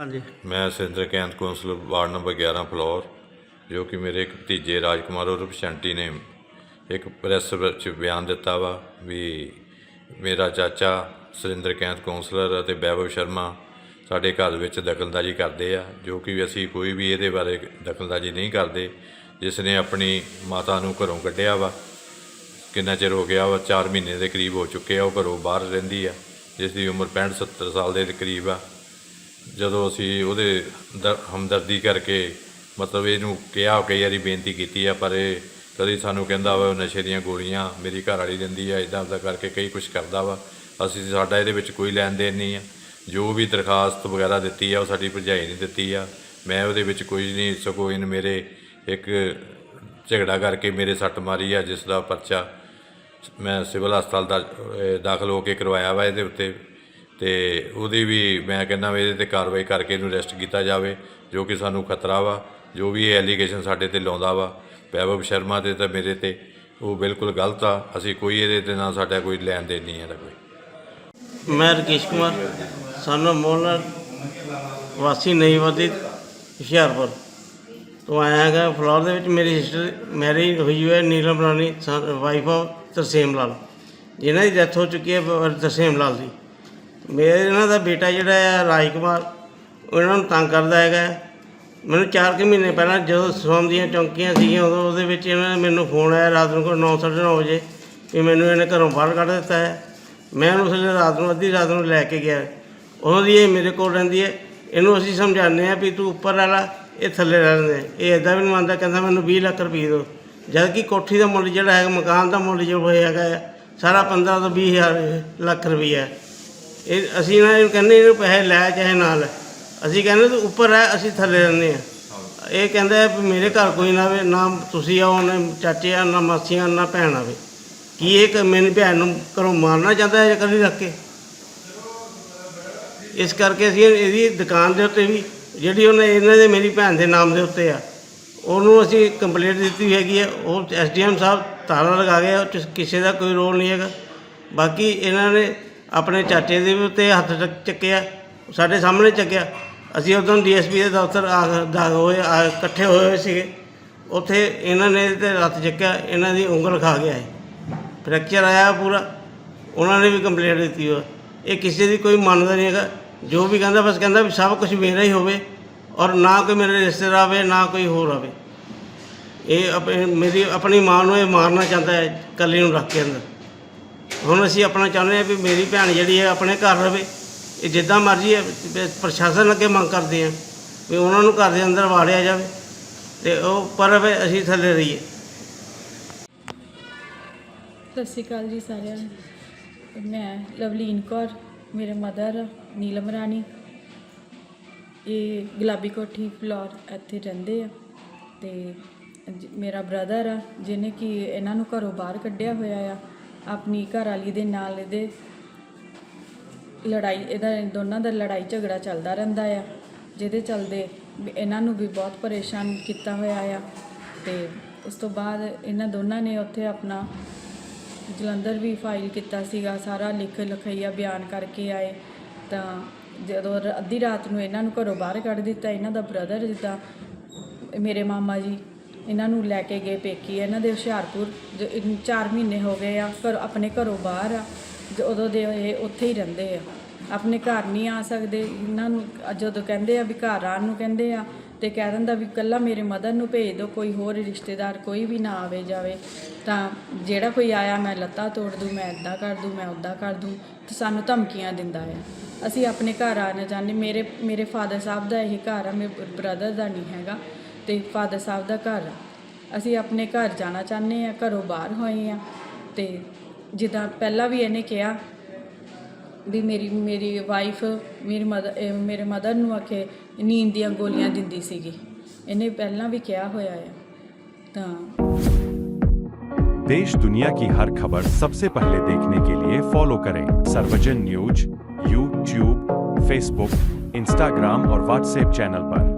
ਹਾਂਜੀ। ਮੈਂ Sinder Kainth council ward number 11 Phillaur, ਜੋ ਕਿ ਮੇਰੇ ਇੱਕ ਭਤੀਜੇ ਰਾਜਕੁਮਾਰ ਉਰਫ ਸ਼ੰਟੀ ਨੇ ਇੱਕ ਪ੍ਰੈਸ ਵਿੱਚ ਬਿਆਨ ਦਿੱਤਾ ਵਾ ਵੀ ਮੇਰਾ ਚਾਚਾ ਸੁਰਿੰਦਰ ਕੈਂਤ ਕੌਂਸਲਰ ਅਤੇ ਵੈਭਵ ਸ਼ਰਮਾ ਸਾਡੇ ਘਰ ਵਿੱਚ ਦਖਲਅੰਦਾਜ਼ੀ ਕਰਦੇ ਆ, ਜੋ ਕਿ ਅਸੀਂ ਕੋਈ ਵੀ ਇਹਦੇ ਬਾਰੇ ਦਖਲਅੰਦਾਜ਼ੀ ਨਹੀਂ ਕਰਦੇ, ਜਿਸ ਨੇ ਆਪਣੀ ਮਾਤਾ ਨੂੰ ਘਰੋਂ ਕੱਢਿਆ ਵਾ। ਕਿੰਨਾ ਚਿਰ ਹੋ ਗਿਆ ਵਾ? 4 ਮਹੀਨੇ ਦੇ ਕਰੀਬ ਹੋ ਚੁੱਕੇ ਆ, ਉਹ ਘਰੋਂ ਬਾਹਰ ਰਹਿੰਦੀ ਆ ਜਿਸ ਦੀ ਉਮਰ 65 70 ਸਾਲ ਦੇ ਕਰੀਬ ਆ। ਜਦੋਂ ਅਸੀਂ ਉਹਦੇ ਦਰ- ਹਮਦਰਦੀ ਕਰਕੇ ਮਤਲਬ ਇਹਨੂੰ ਕਿਹਾ, ਕਈ ਵਾਰੀ ਬੇਨਤੀ ਕੀਤੀ ਆ, ਪਰ ਇਹ ਕਦੀ ਸਾਨੂੰ ਕਹਿੰਦਾ ਵਾ ਨਸ਼ੇ ਦੀਆਂ ਗੋਲੀਆਂ ਮੇਰੀ ਘਰ ਵਾਲੀ ਦਿੰਦੀ ਆ ਇਦਾਂ ਦਾ ਕਰਕੇ ਕਈ ਕੁਝ ਕਰਦਾ ਵਾ। ਅਸੀਂ ਸਾਡਾ ਇਹਦੇ ਵਿੱਚ ਕੋਈ ਲੈਣ ਦੇਣ ਨਹੀਂ ਆ। ਜੋ ਵੀ ਦਰਖਾਸਤ ਵਗੈਰਾ ਦਿੱਤੀ ਆ, ਉਹ ਸਾਡੀ ਭਰਜਾਈ ਨੇ ਦਿੱਤੀ ਆ। ਮੈਂ ਉਹਦੇ ਵਿੱਚ ਕੋਈ ਨਹੀਂ ਸਗੋਂ ਇਹਨ ਮੇਰੇ ਇੱਕ ਝਗੜਾ ਕਰਕੇ ਮੇਰੇ ਸੱਟ ਮਾਰੀ ਆ, ਜਿਸ ਦਾ ਪਰਚਾ ਮੈਂ ਸਿਵਲ ਹਸਪਤਾਲ ਦਾ ਦਾਖਲ ਹੋ ਕੇ ਕਰਵਾਇਆ ਵਾ ਇਹਦੇ ਉੱਤੇ। ਅਤੇ ਉਹਦੀ ਵੀ ਮੈਂ ਕਹਿੰਦਾ ਵੀ ਇਹਦੇ ਤੇ ਕਾਰਵਾਈ ਕਰਕੇ ਇਹਨੂੰ ਅਰੈਸਟ ਕੀਤਾ ਜਾਵੇ, ਜੋ ਕਿ ਸਾਨੂੰ ਖਤਰਾ ਵਾ, ਜੋ ਵੀ ਇਹ ਐਲੀਗੇਸ਼ਨ ਸਾਡੇ ਤੇ ਲਾਉਂਦਾ ਵਾ, ਵੈਭਵ ਸ਼ਰਮਾ ਤੇ ਤਾਂ ਮੇਰੇ ਤੇ, ਉਹ ਬਿਲਕੁਲ ਗਲਤ ਆ, ਅਸੀਂ ਕੋਈ ਇਹਦੇ ਤੇ ਨਾ ਸਾਡਾ ਕੋਈ ਲੈਣ ਦੇਣ ਨਹੀਂ ਹੈ ਕੋਈ। ਮੈਂ ਰਕੇਸ਼ ਕੁਮਾਰ ਸਾਨੂੰ ਮੋਹਨਲਾਲ ਵਾਸੀ ਨਹੀਂ ਨਈਵਾਦੀ, ਹੁਸ਼ਿਆਰਪੁਰ ਤੋਂ ਆਇਆ ਹੈਗਾ, ਫਲੋਰ ਦੇ ਵਿੱਚ ਮੇਰੀ ਸਿਸਟਰ ਮੈਰਿਜ ਹੋਈ ਹੈ ਨੀਲਮ ਰਾਣੀ ਵਾਈਫ ਆਫ ਤਰਸੇਮ ਲਾਲ ਜਿਹਨਾਂ ਦੀ ਡੈਥ ਹੋ ਚੁੱਕੀ ਹੈ ਤਰਸੇਮ ਲਾਲ ਦੀ। ਮੇਰੇ ਇਹਨਾਂ ਦਾ ਬੇਟਾ ਜਿਹੜਾ ਹੈ ਰਾਜ ਕੁਮਾਰ ਉਹ ਇਹਨਾਂ ਨੂੰ ਤੰਗ ਕਰਦਾ ਹੈਗਾ। ਮੈਨੂੰ 4 ਕੁ ਮਹੀਨੇ ਪਹਿਲਾਂ ਜਦੋਂ ਸੋਮ ਦੀਆਂ ਚੌਂਕੀਆਂ ਸੀਗੀਆਂ ਉਦੋਂ ਉਹਦੇ ਵਿੱਚ ਇਹਨਾਂ ਨੇ ਮੈਨੂੰ ਫੋਨ ਆਇਆ ਰਾਤ ਨੂੰ ਕੋਈ 9:30 ਵਜੇ ਕਿ ਮੈਨੂੰ ਇਹਨੇ ਘਰੋਂ ਬਾਹਰ ਕੱਢ ਦਿੱਤਾ ਹੈ। ਮੈਂ ਉਸ ਵੇਲੇ ਰਾਤ ਨੂੰ ਅੱਧੀ ਰਾਤ ਨੂੰ ਲੈ ਕੇ ਗਿਆ। ਉਦੋਂ ਦੀ ਇਹ ਮੇਰੇ ਕੋਲ ਰਹਿੰਦੀ ਹੈ। ਇਹਨੂੰ ਅਸੀਂ ਸਮਝਾਉਂਦੇ ਆ ਵੀ ਤੂੰ ਉੱਪਰ ਰਹਿ ਲੈ ਇਹ ਥੱਲੇ ਰਹਿੰਦੇ ਇਹ ਇਦਾਂ ਵੀ ਨਹੀਂ ਮੰਨਦਾ ਕਹਿੰਦਾ ਮੈਨੂੰ 20 ਲੱਖ ਰੁਪਏ ਦਿਓ। ਜਦ ਕਿ ਕੋਠੀ ਦਾ ਮੁੱਲ ਜਿਹੜਾ ਹੈਗਾ ਮਕਾਨ ਦਾ ਮੁੱਲ ਜੋ ਹੋਇਆ ਹੈਗਾ ਹੈ, ਸਾਰਾ 15 ਤੋਂ 20 ਹਜ਼ਾਰ ਲੱਖ ਰੁਪਈਆ ਹੈ। ਇਹ ਅਸੀਂ ਨਾ ਇਹਨੂੰ ਕਹਿੰਦੇ ਇਹਨੂੰ ਪੈਸੇ ਲੈ ਚਾਹੇ ਨਾ ਲੈ ਅਸੀਂ ਕਹਿੰਦੇ ਤੂੰ ਉੱਪਰ ਰਹਿ ਅਸੀਂ ਥੱਲੇ ਰਹਿੰਦੇ ਆ ਇਹ ਕਹਿੰਦਾ ਹੈ ਵੀ ਮੇਰੇ ਘਰ ਕੋਈ ਨਾ ਆਵੇ ਨਾ ਤੁਸੀਂ ਆਓ ਨਾ ਚਾਚੇ ਆ ਨਾ ਮਾਸੀਆਂ ਨਾ ਭੈਣ ਆਵੇ। ਕੀ ਇਹ ਕਿ ਮੇਰੀ ਭੈਣ ਨੂੰ ਘਰੋਂ ਮਾਰਨਾ ਚਾਹੁੰਦਾ ਹੈ ਕਰੀ ਰੱਖ ਕੇ? ਇਸ ਕਰਕੇ ਅਸੀਂ ਇਹਦੀ ਦੁਕਾਨ ਦੇ ਉੱਤੇ ਵੀ ਜਿਹੜੀ ਉਹਨੇ ਇਹਨਾਂ ਦੇ ਮੇਰੀ ਭੈਣ ਦੇ ਨਾਮ ਦੇ ਉੱਤੇ ਆ ਉਹਨੂੰ ਅਸੀਂ ਕੰਪਲੇਂਟ ਦਿੱਤੀ ਹੈਗੀ ਹੈ। ਉਹ ਐਸਡੀਐਮ ਸਾਹਿਬ ਤਾਲਾ ਲਗਾ ਗਏ ਉਹ 'ਚ ਕਿਸੇ ਦਾ ਕੋਈ ਰੋਲ ਨਹੀਂ ਹੈਗਾ। ਬਾਕੀ ਇਹਨਾਂ ਨੇ ਆਪਣੇ ਚਾਚੇ ਦੇ ਵੀ ਉੱਤੇ ਹੱਥ ਚੱਕ- ਚੱਕਿਆ, ਸਾਡੇ ਸਾਹਮਣੇ ਚੱਕਿਆ। ਅਸੀਂ ਉਦੋਂ ਡੀਐਸਪੀ ਦੇ ਦਫ਼ਤਰ ਆ ਦਾ ਹੋਏ, ਆ ਇਕੱਠੇ ਹੋਏ ਹੋਏ ਸੀਗੇ। ਉੱਥੇ ਇਹਨਾਂ ਨੇ ਇਹਦੇ ਤੇ ਹੱਥ ਚੱਕਿਆ, ਇਹਨਾਂ ਦੀ ਉਂਗਲ ਖਾ ਗਿਆ ਹੈ ਫ੍ਰੈਕਚਰ ਆਇਆ ਪੂਰਾ। ਉਹਨਾਂ ਨੇ ਵੀ ਕੰਪਲੇਂਟ ਦਿੱਤੀ ਉਹ। ਇਹ ਕਿਸੇ ਦੀ ਕੋਈ ਮੰਨਦਾ ਨਹੀਂ ਹੈਗਾ। ਜੋ ਵੀ ਕਹਿੰਦਾ, ਬਸ ਕਹਿੰਦਾ ਵੀ ਸਭ ਕੁਝ ਮੇਰਾ ਹੀ ਹੋਵੇ ਔਰ ਨਾ ਕੋਈ ਮੇਰੇ ਰਿਸ਼ਤੇਦਾਰ ਆਵੇ, ਨਾ ਕੋਈ ਹੋਰ ਆਵੇ। ਇਹ ਆਪਣੇ ਮੇਰੀ ਆਪਣੀ ਮਾਂ ਨੂੰ ਇਹ ਮਾਰਨਾ ਚਾਹੁੰਦਾ ਹੈ, ਕੱਲੀ ਨੂੰ ਰੱਖ ਕੇ ਅੰਦਰ। ਹੁਣ ਅਸੀਂ ਆਪਣਾ ਚਾਹੁੰਦੇ ਹਾਂ ਵੀ ਮੇਰੀ ਭੈਣ ਜਿਹੜੀ ਹੈ ਆਪਣੇ ਘਰ ਰਵੇ। ਇਹ ਜਿੱਦਾਂ ਮਰਜ਼ੀ ਹੈ, ਵੀ ਪ੍ਰਸ਼ਾਸਨ ਅੱਗੇ ਮੰਗ ਕਰਦੇ ਹਾਂ ਵੀ ਉਹਨਾਂ ਨੂੰ ਘਰ ਦੇ ਅੰਦਰ ਵਾੜਿਆ ਜਾਵੇ ਤੇ ਉਹ ਪਰ ਰਵੇ, ਅਸੀਂ ਥੱਲੇ ਰਹੀਏ। ਸਤਿ ਸ਼੍ਰੀ ਅਕਾਲ ਜੀ ਸਾਰਿਆਂ ਨੂੰ। ਮੈਂ ਲਵਲੀਨ ਕੌਰ, ਮੇਰੇ ਮਦਰ ਨੀਲਮ ਰਾਣੀ। ਇਹ ਗੁਲਾਬੀ ਕੋਠੀ ਫਲੋਰ ਇੱਥੇ ਰਹਿੰਦੇ ਆ ਤੇ ਮੇਰਾ ਬ੍ਰਦਰ ਆ, ਜਿਹਨੇ ਕਿ ਇਹਨਾਂ ਨੂੰ ਘਰੋਂ ਬਾਹਰ ਕੱਢਿਆ ਹੋਇਆ ਆ। ਆਪਣੀ ਘਰ ਵਾਲੀ ਦੇ ਨਾਲ ਇਹਦੇ ਲੜਾਈ, ਇਹਦਾ ਦੋਨਾਂ ਦਾ ਲੜਾਈ ਝਗੜਾ ਚੱਲਦਾ ਰਹਿੰਦਾ ਆ, ਜਿਹਦੇ ਚੱਲਦੇ ਇਹਨਾਂ ਨੂੰ ਵੀ ਬਹੁਤ ਪਰੇਸ਼ਾਨ ਕੀਤਾ ਹੋਇਆ ਆ ਤੇ ਉਸ ਤੋਂ ਬਾਅਦ ਇਹਨਾਂ ਦੋਨਾਂ ਨੇ ਉੱਥੇ ਆਪਣਾ ਜਲੰਧਰ ਵੀ ਫਾਈਲ ਕੀਤਾ ਸੀਗਾ, ਸਾਰਾ ਲਿਖ ਲਿਖਈਆ ਬਿਆਨ ਕਰਕੇ ਆਏ। ਤਾਂ ਜਦੋਂ ਅੱਧੀ ਰਾਤ ਨੂੰ ਇਹਨਾਂ ਨੂੰ ਘਰੋਂ ਬਾਹਰ ਕੱਢ ਦਿੱਤਾ, ਇਹਨਾਂ ਦਾ ਬ੍ਰਦਰ ਜਿੱਦਾਂ, ਮੇਰੇ ਮਾਮਾ ਜੀ ਇਹਨਾਂ ਨੂੰ ਲੈ ਕੇ ਗਏ ਪੇਕੀ, ਇਹਨਾਂ ਦੇ ਹੁਸ਼ਿਆਰਪੁਰ 4 ਮਹੀਨੇ ਹੋ ਗਏ ਆ, ਘਰ, ਆਪਣੇ ਘਰੋਂ ਬਾਹਰ ਆ, ਜ- ਉਦੋਂ ਦੇ ਇਹ ਉੱਥੇ ਹੀ ਰਹਿੰਦੇ ਆ। ਆਪਣੇ ਘਰ ਨਹੀਂ ਆ ਸਕਦੇ, ਇਹਨਾਂ ਨੂੰ ਜਦੋਂ ਕਹਿੰਦੇ ਆ ਵੀ ਘਰ ਆਉਣ ਨੂੰ ਕਹਿੰਦੇ ਆ, ਤੇ ਕਹਿ ਦਿੰਦਾ ਵੀ ਕੱਲਾ ਮੇਰੇ ਮਦਰ ਨੂੰ ਭੇਜ ਦਿਓ ਕੋਈ ਹੋਰ ਰਿਸ਼ਤੇਦਾਰ, ਕੋਈ ਵੀ ਨਾ ਆਵੇ ਜਾਵੇ, ਤਾਂ ਜਿਹੜਾ ਕੋਈ ਆਇਆ ਮੈਂ ਲੱਤਾਂ ਤੋੜ ਦੂੰ, ਮੈਂ ਇੱਦਾਂ ਕਰ ਦੂੰ, ਮੈਂ ਉੱਦਾਂ ਕਰ ਦੂੰ, ਤੇ ਸਾਨੂੰ ਧਮਕੀਆਂ ਦਿੰਦਾ ਆ। ਅਸੀਂ ਆਪਣੇ ਘਰ ਆਣਾ ਚਾਹੁੰਦੇ ਮੇਰੇ ਮੇਰੇ ਫਾਦਰ ਸਾਹਿਬ ਦਾ ਇਹ ਘਰ ਆ, ਮੇਰੇ ਬ੍ਰਦਰ ਦਾ ਨਹੀਂ ਹੈਗਾ ਤੇ ਫਾਦਰ ਸਾਹਿਬ ਦਾ ਘਰ ਆ ਅਸੀਂ ਆਪਣੇ ਘਰ ਜਾਣਾ ਚਾਹੁੰਦੇ ਆ ਘਰੋਂ ਬਾਹਰ ਹੋਏ ਆ ਤੇ ਜਿੱਦਾਂ ਪਹਿਲਾਂ ਵੀ ਇਹਨੇ ਕਿਹਾ ਵੀ ਮੇਰੀ ਮੇਰੀ ਵਾਈਫ ਮੇਰੀ ਮਦਰ ਮੇਰੇ ਮਦਰ ਨੂੰ ਆਖੇ ਨੀਂਦ ਦੀਆਂ ਗੋਲੀਆਂ ਦਿੰਦੀ ਸੀਗੀ ਇਹਨੇ ਪਹਿਲਾਂ ਵੀ ਕਿਹਾ ਹੋਇਆ ਆ ਤਾਂ देश दुनिया की हर खबर सबसे पहले देखने के लिए फॉलो करें Sarvjan news YouTube Facebook Instagram और व्हाट्सएप चैनल पर